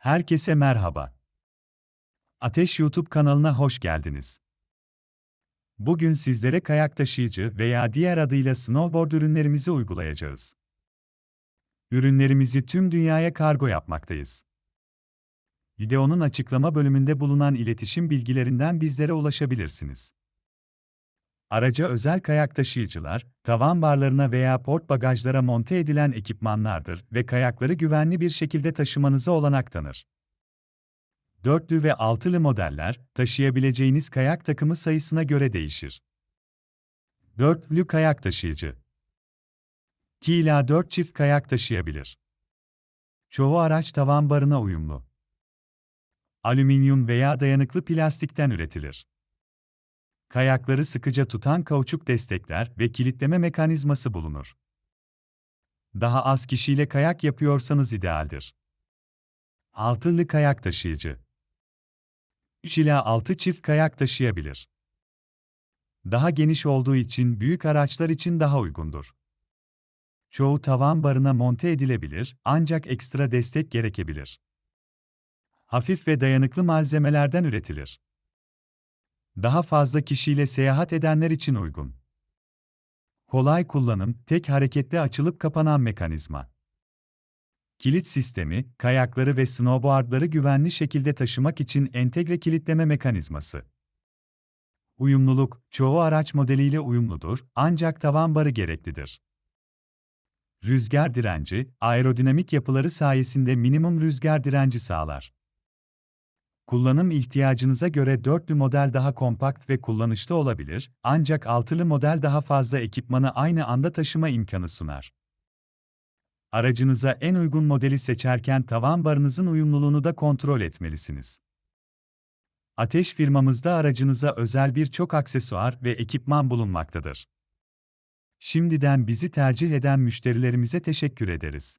Herkese merhaba. Ateş YouTube kanalına hoş geldiniz. Bugün sizlere kayak taşıyıcı veya diğer adıyla snowboard ürünlerimizi uygulayacağız. Ürünlerimizi tüm dünyaya kargo yapmaktayız. Videonun açıklama bölümünde bulunan iletişim bilgilerinden bizlere ulaşabilirsiniz. Araca özel kayak taşıyıcılar, tavan barlarına veya port bagajlara monte edilen ekipmanlardır ve kayakları güvenli bir şekilde taşımanıza olanak tanır. Dörtlü ve altılı modeller, taşıyabileceğiniz kayak takımı sayısına göre değişir. Dörtlü kayak taşıyıcı 2 ila 4 çift kayak taşıyabilir. Çoğu araç tavan barına uyumlu. Alüminyum veya dayanıklı plastikten üretilir. Kayakları sıkıca tutan kauçuk destekler ve kilitleme mekanizması bulunur. Daha az kişiyle kayak yapıyorsanız idealdir. Altılı kayak taşıyıcı 3 ila 6 çift kayak taşıyabilir. Daha geniş olduğu için büyük araçlar için daha uygundur. Çoğu tavan barına monte edilebilir ancak ekstra destek gerekebilir. Hafif ve dayanıklı malzemelerden üretilir. Daha fazla kişiyle seyahat edenler için uygun. Kolay kullanım, tek hareketle açılıp kapanan mekanizma. Kilit sistemi, kayakları ve snowboardları güvenli şekilde taşımak için entegre kilitleme mekanizması. Uyumluluk, çoğu araç modeliyle uyumludur, ancak tavan barı gereklidir. Rüzgar direnci, aerodinamik yapıları sayesinde minimum rüzgar direnci sağlar. Kullanım ihtiyacınıza göre dörtlü model daha kompakt ve kullanışlı olabilir, ancak altılı model daha fazla ekipmanı aynı anda taşıma imkanı sunar. Aracınıza en uygun modeli seçerken tavan barınızın uyumluluğunu da kontrol etmelisiniz. Ateş firmamızda aracınıza özel birçok aksesuar ve ekipman bulunmaktadır. Şimdiden bizi tercih eden müşterilerimize teşekkür ederiz.